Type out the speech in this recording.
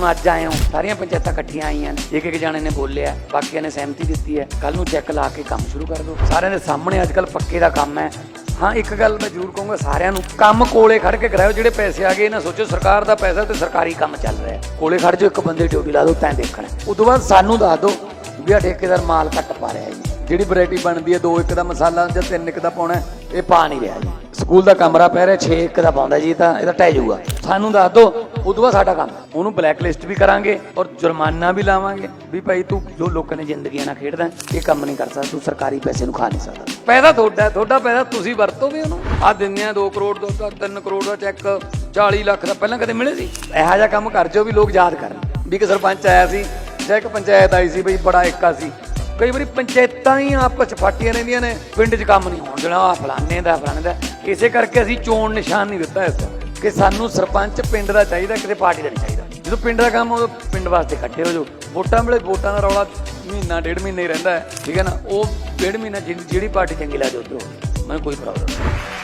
ਹੁਣ ਅੱਜ ਆਏ ਹੋ। ਸਾਰੀਆਂ ਪੰਚਾਇਤਾਂ ਇਕੱਠੀਆਂ ਆਈਆਂ ਨੇ। ਇੱਕ ਇੱਕ ਜਾਣੇ ਨੇ ਬੋਲਿਆ। ਬਾਕੀਆਂ ਨੇ ਸਹਿਮਤੀ ਦਿੱਤੀ ਹੈ। ਕੱਲ ਨੂੰ ਚੈੱਕ ਲਾ ਕੇ ਕੰਮ ਸ਼ੁਰੂ ਕਰ ਦਿਓ। ਸਾਰਿਆਂ ਦੇ ਸਾਹਮਣੇ ਅੱਜ ਕੱਲ ਪੱਕੇ ਦਾ ਕੰਮ ਹੈ। ਹਾਂ, ਇੱਕ ਗੱਲ ਮੈਂ ਜ਼ਰੂਰ ਕਹੂੰਗਾ ਸਾਰਿਆਂ ਨੂੰ। ਕੰਮ ਕੋਲੇ ਖੜ ਕੇ ਕਰਾਓ ਜਿਹੜੇ ਪੈਸੇ ਆ ਗਏ ਨਾ ਸੋਚੋ। ਸਰਕਾਰ ਦਾ ਪੈਸਾ ਤੇ ਸਰਕਾਰੀ ਕੰਮ ਚੱਲ ਰਿਹਾ ਕੋਲੇ ਖੜ ਜਾਓ, ਇੱਕ ਬੰਦੇ ਡਿਊਟੀ ਲਾ ਦਿਓ, ਤੈਂ ਦੇਖਣਾ ਉਸ ਤੋਂ ਬਾਅਦ ਸਾਨੂੰ ਦੱਸ ਦਿਓ ਵੀ ਆ ਠੇਕੇਦਾਰ ਮਾਲ ਘੱਟ ਪਾ ਰਿਹਾ ਜੀ। ਜਿਹੜੀ ਵੈਰਾਈਟੀ ਬਣਦੀ ਹੈ, ਦੋ ਇੱਕ ਦਾ ਮਸਾਲਾ ਜਾਂ ਤਿੰਨ ਇੱਕ ਦਾ ਪਾਉਣਾ ਇਹ ਪਾ ਨਹੀਂ ਰਿਹਾ ਜੀ। ਸਕੂਲ ਦਾ ਕਮਰਾ ਪੈ ਰਿਹਾ 6 ਇੱਕ ਦਾ ਪਾਉਂਦਾ ਜੀ ਤਾਂ ਇਹਦਾ ਟਹਿ ਜਾਊਗਾ। ਸਾਨੂੰ ਦੱਸ ਦਿਓ ਉਦੋਂ ਤੋਂ ਬਾਅਦ ਸਾਡਾ ਕੰਮ। ਉਹਨੂੰ ਬਲੈਕ ਲਿਸਟ ਵੀ ਕਰਾਂਗੇ ਔਰ ਜੁਰਮਾਨਾ ਵੀ ਲਾਵਾਂਗੇ ਵੀ ਭਾਈ ਤੂੰ ਜੋ ਲੋਕਾਂ ਨੇ ਜ਼ਿੰਦਗੀਆਂ ਨਾਲ ਖੇਡਦਾ ਇਹ ਕੰਮ ਨਹੀਂ ਕਰ ਸਕਦਾ, ਤੂੰ ਸਰਕਾਰੀ ਪੈਸੇ ਨੂੰ ਖਾ ਨਹੀਂ ਸਕਦਾ। ਪੈਸਾ ਤੁਹਾਡਾ ਤੁਹਾਡਾ ਪੈਸਾ ਤੁਸੀਂ ਵਰਤੋ ਵੀ ਉਹਨੂੰ। ਆ ਦਿੰਦੇ ਆ 2 ਕਰੋੜ ਦਾ 3 ਕਰੋੜ ਦਾ ਚੈੱਕ 40 ਲੱਖ ਦਾ, ਪਹਿਲਾਂ ਕਦੇ ਮਿਲੇ ਸੀ? ਇਹੋ ਜਿਹਾ ਕੰਮ ਕਰ ਜੋ ਵੀ ਲੋਕ ਯਾਦ ਕਰਨ। ਵੀ ਕਿ ਸਰਪੰਚ ਆਇਆ ਸੀ, ਜਾਂ ਇੱਕ ਪੰਚਾਇਤ ਆਈ ਸੀ, ਬਈ ਬੜਾ ਏਕਾ ਸੀ। ਕਈ ਵਾਰੀ ਪੰਚਾਇਤਾਂ ਹੀ ਆਪਸ ਚ ਫਾਟੀਆਂ ਰਹਿੰਦੀਆਂ ਨੇ, ਪਿੰਡ 'ਚ ਕੰਮ ਨਹੀਂ ਹੋਣ ਦੇਣਾ ਆ ਫਲਾਣੇ ਦਾ ਫਲਾਣੇ ਦਾ। ਇਸੇ ਕਰਕੇ ਅਸੀਂ ਚੋਣ ਨਿਸ਼ਾਨ ਨਹੀਂ ਦਿੱਤਾ ਇਸ ਵਾਰ ਕਿ ਸਾਨੂੰ ਸਰਪੰਚ ਪਿੰਡ ਦਾ ਚਾਹੀਦਾ, ਕਿਤੇ ਪਾਰਟੀ ਦਾ ਨਹੀਂ ਚਾਹੀਦਾ। ਜਦੋਂ ਪਿੰਡ ਦਾ ਕੰਮ ਉਦੋਂ ਪਿੰਡ ਵਾਸਤੇ ਇਕੱਠੇ ਹੋ ਜਾਓ। ਵੋਟਾਂ ਵੇਲੇ ਵੋਟਾਂ ਦਾ ਰੌਲਾ ਮਹੀਨਾ, ਡੇਢ ਮਹੀਨੇ ਹੀ ਰਹਿੰਦਾ ਹੈ, ਠੀਕ ਹੈ ਨਾ? ਉਹ ਡੇਢ ਮਹੀਨਾ ਜਿਹੜੀ ਜਿਹੜੀ ਪਾਰਟੀ ਚੰਗੀ ਲੱਗਦੀ ਉਧਰੋਂ ਮੈਨੂੰ ਕੋਈ ਪ੍ਰੋਬਲਮ ਨਹੀਂ।